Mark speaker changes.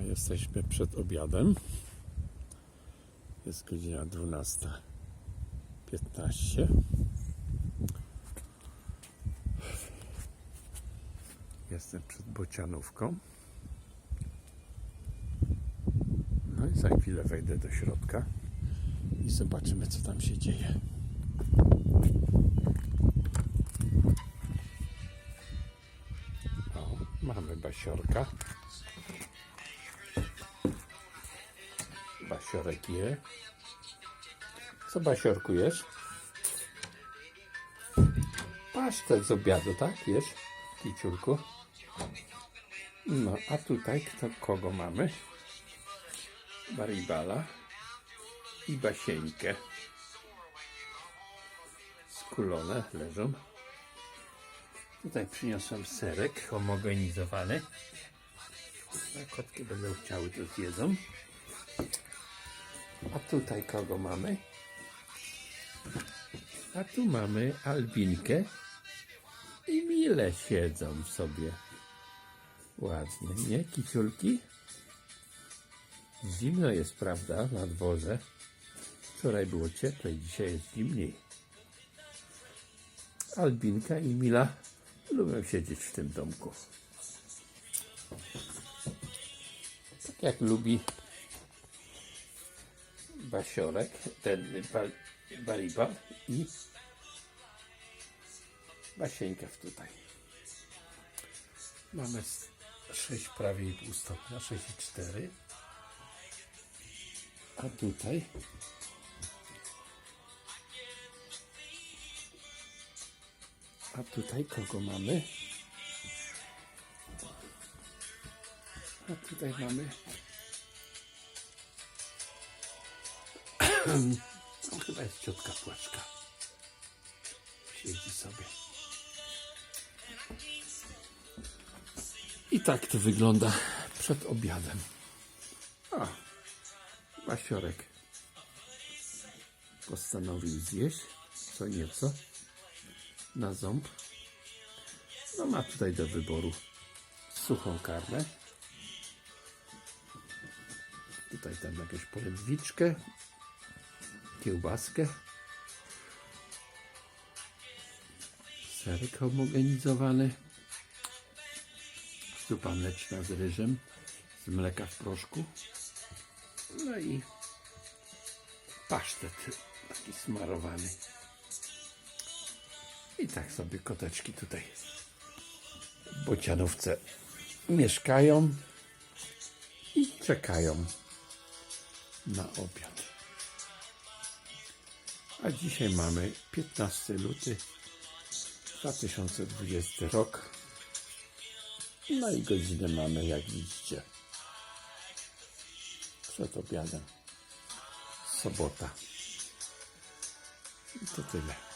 Speaker 1: Jesteśmy przed obiadem. Jest godzina 12.15. Jestem przed bocianówką. No i za chwilę wejdę do środka i zobaczymy, co tam się dzieje. O, mamy basiorka. Basiorek je. Co basiorku jesz? Pasztet z obiadu, tak? Jesz? Kiciulku? No, a tutaj kto, kogo mamy? Baribala i Basieńkę. Skulone leżą. Tutaj przyniosłem serek homogenizowany. A kotki będą chciały, to zjedzą. A tutaj kogo mamy? A tu mamy Albinkę i Mile siedzą sobie. Ładnie, nie? Kiciulki? Zimno jest, prawda, na dworze. Wczoraj było cieplej, dzisiaj jest zimniej. Albinka i Mila lubią siedzieć w tym domku. Tak jak lubi Basiorek, ten bal, Baribal i Basieńka tutaj. Mamy 6 prawie i pół stopnia, 6,4. A tutaj A tutaj kogo mamy? A tutaj mamy. Chyba jest ciotka płaczka. Siedzi sobie. I tak to wygląda przed obiadem. A, Basiorek postanowił zjeść co nieco na ząb. No ma tutaj do wyboru suchą karmę. Tutaj tam jakąś polędwiczkę, kiełbaskę, serek homogenizowany, zupa mleczna z ryżem, z mleka w proszku, no i pasztet taki smarowany. I tak sobie koteczki tutaj w bocianówce mieszkają i czekają na obiad. A dzisiaj mamy 15 luty 2020 rok. No i godzinę mamy, jak widzicie, przed obiadem. Sobota. I to tyle.